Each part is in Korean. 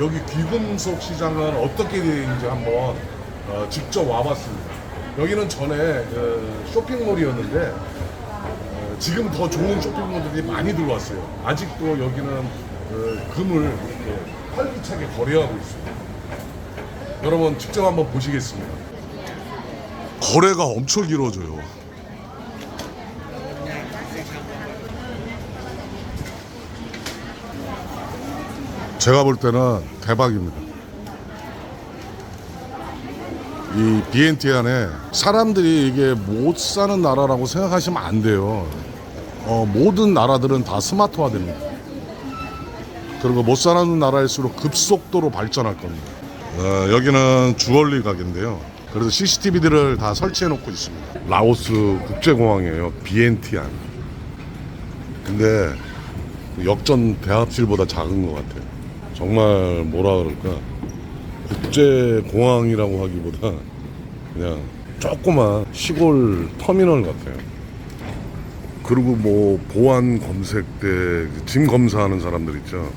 여기 귀금속 시장은 어떻게 되는지 한번 어, 직접 와봤습니다. 여기는 전에 그 쇼핑몰이었는데 어, 지금 더 좋은 쇼핑몰들이 많이 들어왔어요. 아직도 여기는 그 금을 활기차게 거래하고 있습니다. 여러분 직접 한번 보시겠습니다. 거래가 엄청 길어져요. 제가 볼 때는 대박입니다. 이 BNT 안에 사람들이 이게 못 사는 나라라고 생각하시면 안 돼요. 어, 모든 나라들은 다 스마트화 됩니다. 그리고 못 사는 나라일수록 급속도로 발전할 겁니다. 어, 여기는 주얼리 가게인데요. 그래서 CCTV들을 다 설치해 놓고 있습니다. 라오스 국제공항이에요. BNT 안. 근데 역전 대합실보다 작은 것 같아요. 정말 뭐라 그럴까 국제 공항이라고 하기보다 그냥 조그만 시골 터미널 같아요. 그리고 뭐 보안 검색 때 짐 검사하는 사람들 있죠.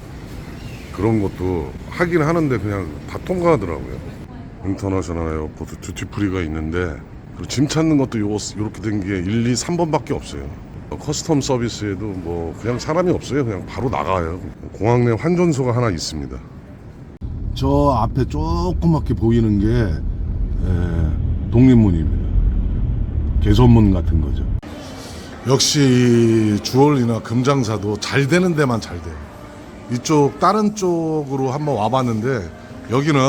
그런 것도 하긴 하는데 그냥 다 통과하더라고요. 인터내셔널 에어포트 듀티프리가 있는데 그리고 짐 찾는 것도 요, 요렇게 된 게 1, 2, 3번밖에 없어요. 커스텀 서비스에도 뭐 그냥 사람이 없어요. 그냥 바로 나가요. 공항 내 환전소가 하나 있습니다. 저 앞에 조그맣게 보이는 게 에, 독립문입니다. 개선문 같은 거죠. 역시 주얼리나 금장사도 잘 되는 데만 잘 돼요. 이쪽 다른 쪽으로 한번 와봤는데 여기는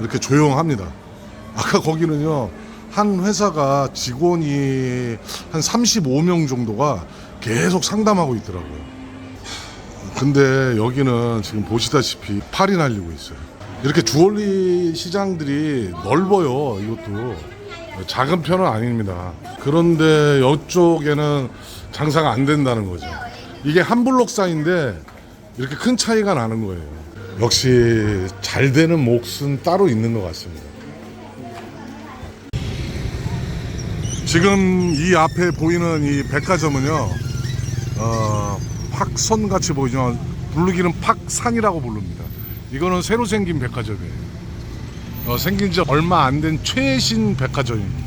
이렇게 조용합니다. 아까 거기는요 한 회사가 직원이 한 35명 정도가 계속 상담하고 있더라고요. 근데 여기는 지금 보시다시피 팔이 날리고 있어요. 이렇게 주얼리 시장들이 넓어요. 이것도 작은 편은 아닙니다. 그런데 이쪽에는 장사가 안 된다는 거죠. 이게 한 블록 사이인데 이렇게 큰 차이가 나는 거예요. 역시 잘 되는 몫은 따로 있는 것 같습니다. 지금 이 앞에 보이는 이 백화점은요, 어, 팍선 같이 보이죠. 부르기는 팍산이라고 부릅니다. 이거는 새로 생긴 백화점이에요. 어, 생긴 지 얼마 안 된 최신 백화점입니다.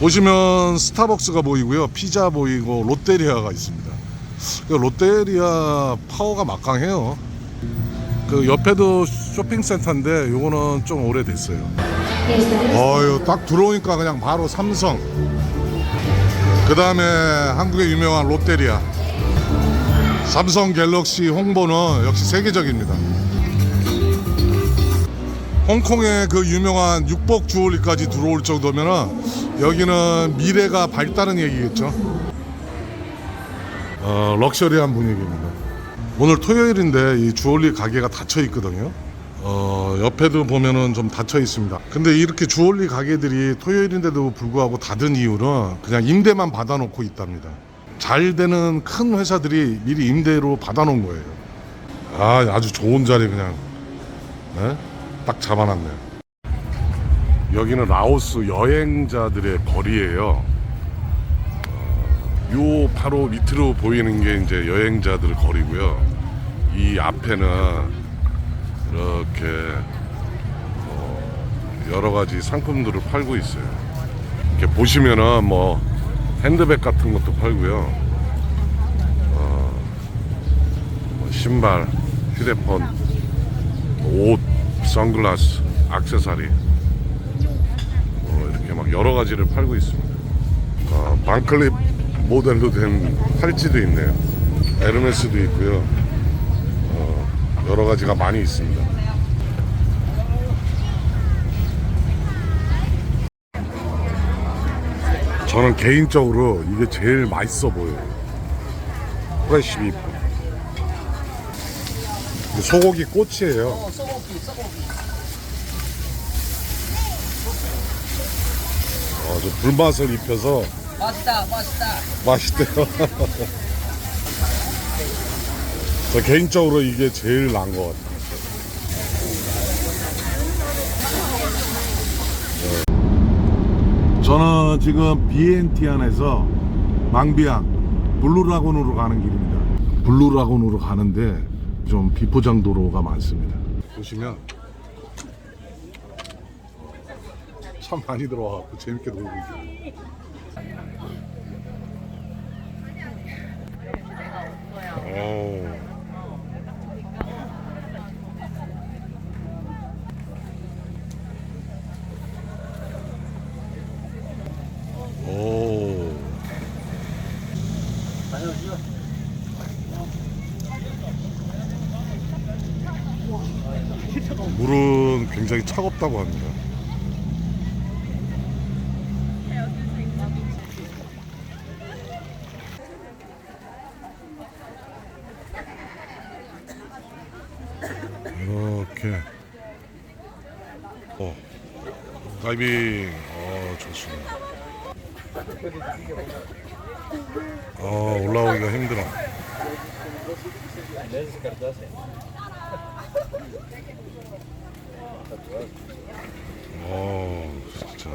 보시면 스타벅스가 보이고요, 피자 보이고 롯데리아가 있습니다. 그 롯데리아 파워가 막강해요. 그 옆에도 쇼핑센터인데 요거는 좀 오래됐어요. 어유 딱 들어오니까 그냥 바로 삼성. 그 다음에 한국의 유명한 롯데리아. 삼성 갤럭시 홍보는 역시 세계적입니다. 홍콩의 그 유명한 육복 주얼리까지 들어올 정도면은 여기는 미래가 밝다는 얘기겠죠. 어, 럭셔리한 분위기입니다. 오늘 토요일인데 이 주얼리 가게가 닫혀 있거든요. 어, 옆에도 보면은 좀 닫혀 있습니다. 근데 이렇게 주얼리 가게들이 토요일인데도 불구하고 닫은 이유는 그냥 임대만 받아놓고 있답니다. 잘 되는 큰 회사들이 미리 임대로 받아놓은 거예요. 아, 아주 좋은 자리 그냥 네? 딱 잡아놨네요. 여기는 라오스 여행자들의 거리예요. 요 바로 밑으로 보이는 게 이제 여행자들 거리고요. 이 앞에는 이렇게 어, 여러 가지 상품들을 팔고 있어요. 이렇게 보시면은 뭐 핸드백 같은 것도 팔고요. 어, 뭐 신발, 휴대폰, 옷, 선글라스, 액세서리 어, 이렇게 막 여러 가지를 팔고 있습니다. 어, 반클립 모델로 된 팔찌도 있네요. 에르메스도 있고요. 어, 여러 가지가 많이 있습니다. 저는 개인적으로 이게 제일 맛있어 보여요. 프레쉬 비프. 소고기 꼬치예요. 어, 저 불맛을 입혀서 맛있다, 맛있다. 맛있대요. 저 개인적으로 이게 제일 나은 것 같아요. 네. 저는 지금 BNT 안에서 망비앙 블루라곤으로 가는 길입니다. 블루라곤으로 가는데 좀 비포장 도로가 많습니다. 보시면 참 많이 들어와갖고 재밌게 놀고 있어요. 오. 오. 물은 굉장히 차갑다고 합니다. 이렇게 어 다이빙 어 좋습니다. 어 올라오기가 힘들어. 어 진짜